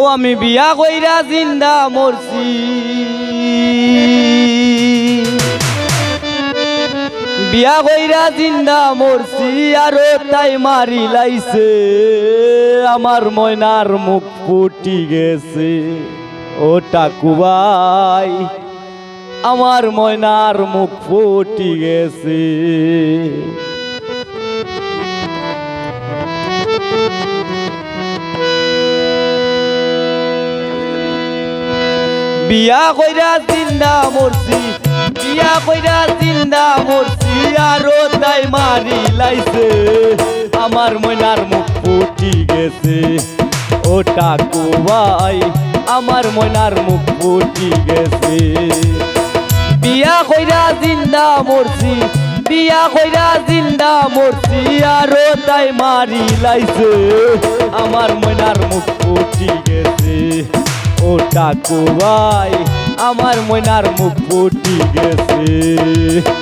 ও আমি বিয়া কইরা জিন্দা মরছি। বিয়া কইরা জিন্দা মরছি, আরও তাই মারি লাইছে। আমার ময়নার মুখ ফুটি গেছে ও টাকুবাই আমার ময়নার মুখ ফুটি গেছে। বিয়া কইরা জিন্দা মরছি, বিয়া কইরা জিন্দা মরছি, আরও তাই মারি লাইছে। আমার ময়নার মুখ ফুটি গেছে, ও টাকু ভাই, আমার ময়নার মুখ ফুটি গেছে। বিয়া কইরা জিন্দা মরছি, বিয়া কইরা জিন্দা মরছি, আরও তাই মারি লাইছে। আমার ময়নার মুখ ফুটি গেছে ও টাকু আমার ময়নার মুখ ফুটি গেছে।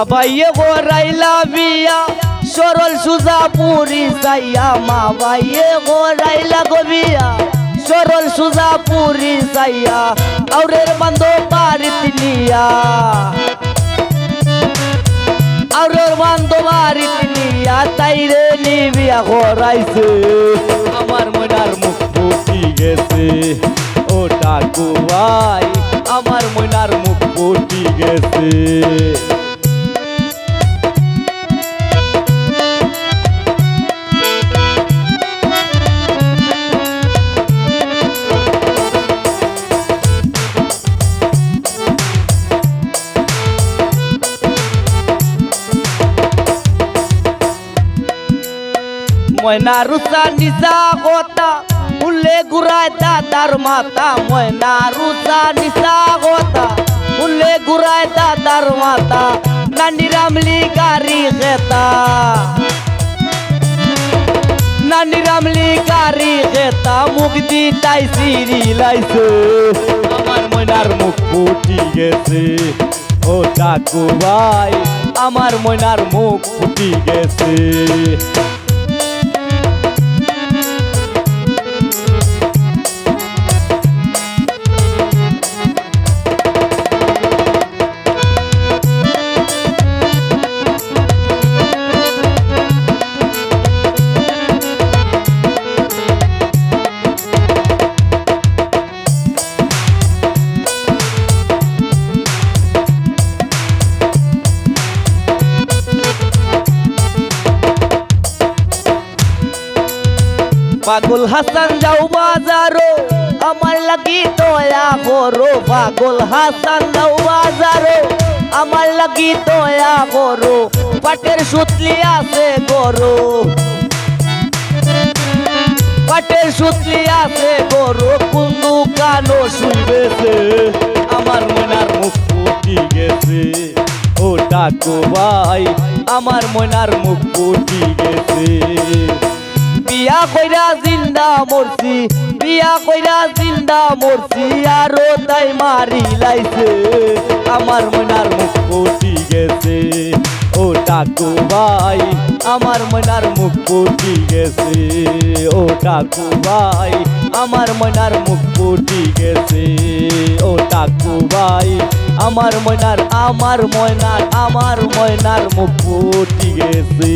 মা ভাইয়ে গোরাইলা বিয়া। সরল সুজা পুরি যাইয়া মা ভাইয়ে গোরাইলা গো বিয়া। সরল সুজা পুরি যাইয়া আউরের বান্ধ বাড়িত নিয়া। আউরের বান্ধ বাড়িত নিয়া তাইরে নি বিয়া গোরাইছে আমার মনার মুখ ফুটি গেছে। ও টাকু ভাই, আমার মনার মুখ ফুটি গেছে। ময়না রুসা নিসা গোতা উল্লে গুড়ায় দাদার মাতা ময়না রুসা নিসা গোতা উল্লে গুড়ায় দাদার মাতা নানি রামলি গাড়ি খেতা নানি রামলি গাড়ি খেতা মুখ দি তাই সিরি লাইছে। আমার ময়নার মুখ ফুটি গেছে। ও ডাকু ভাই, আমার ময়নার মুখ ফুটি গেছে। পাগল হাসান, যাও বাজারো। আমার লাগি দয়া করো, পাগল হাসান, যাও বাজারো। আমার লাগি দয়া করো, পাটের সুতলি আছে গরো। পাটের সুতলি আছে গরো, কুন্দু কানো শুইবেছে। আমার মনার মুখ ফুটি গেছে। ও ডাকো ভাই, আমার মনার মুখ ফুটি গেছে। বিয়া কইরা জিন্দা মরছি, বিয়া কইরা জিন্দা মরছি, আরও তাই মারি লাইছে। আমার মনার মুখ ফুটি গেছে, ও টাকু ভাই, আমার মনার মুখ ফুটি গেছে, ও টাকু ভাই, আমার মনার মুখ ফুটি গেছে, ও টাকু ভাই, আমার ময়নার আমার ময়নার আমার ময়নার মুখ ফুটি গেছে।